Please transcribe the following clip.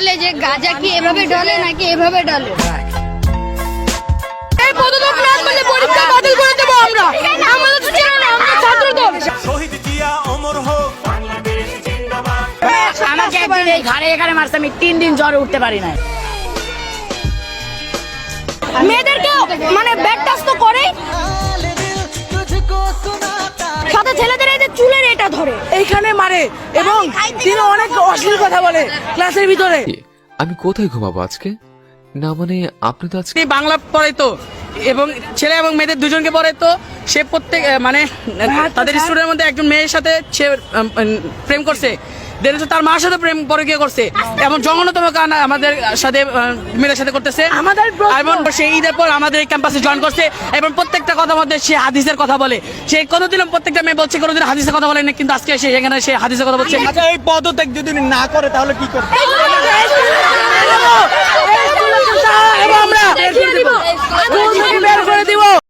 বলে যে গাজা কি এভাবে ডলে নাকি এভাবে ডলে? এই পদত্যাগ না করলে পরীক্ষা বাতিল করে দেবো আমরা। আমাদের তো ছিল না আমরা ছাত্র দল শহীদ জিয়া অমর হোক। আমাকে একদিন এই ঘাড়ে এখানে মারছে আমি তিন দিন জ্বরে উঠতে পারি না মেয়েদেরকে মানে এইখানে মারে এবং তিনি অনেক অশ্লীল কথা বলে ক্লাসের ভিতরে। আমি কোথায় ঘুমাবো আজকে? না মানে আপনি তো আজকে বাংলা পড়ে তো এবং ছেলে এবং মেয়েদের দুজনকে পড়ে তো সে প্রত্যেক মানে তাদের স্টুডেন্টের মধ্যে একজন মেয়ের সাথে সে প্রেম করছে। দেন তার মার সাথে প্রেম পরে গিয়ে করছে। এবং জঘন্যতম কারণ আমাদের সাথে মিলের সাথে করতেছে। আমাদের এবং সে ঈদের পর আমাদের ক্যাম্পাসে জয়েন করছে এবং প্রত্যেকটা কথা মধ্যে সে হাদিসের কথা বলে। সে কোনোদিন প্রত্যেকটা মেয়ে বলছে কোনোদিন হাদিসের কথা বলে না কিন্তু আজকে সে এখানে সে হাদিসের কথা বলছে। আচ্ছা এই পদত্যাগ যদি না করে তাহলে কি করবে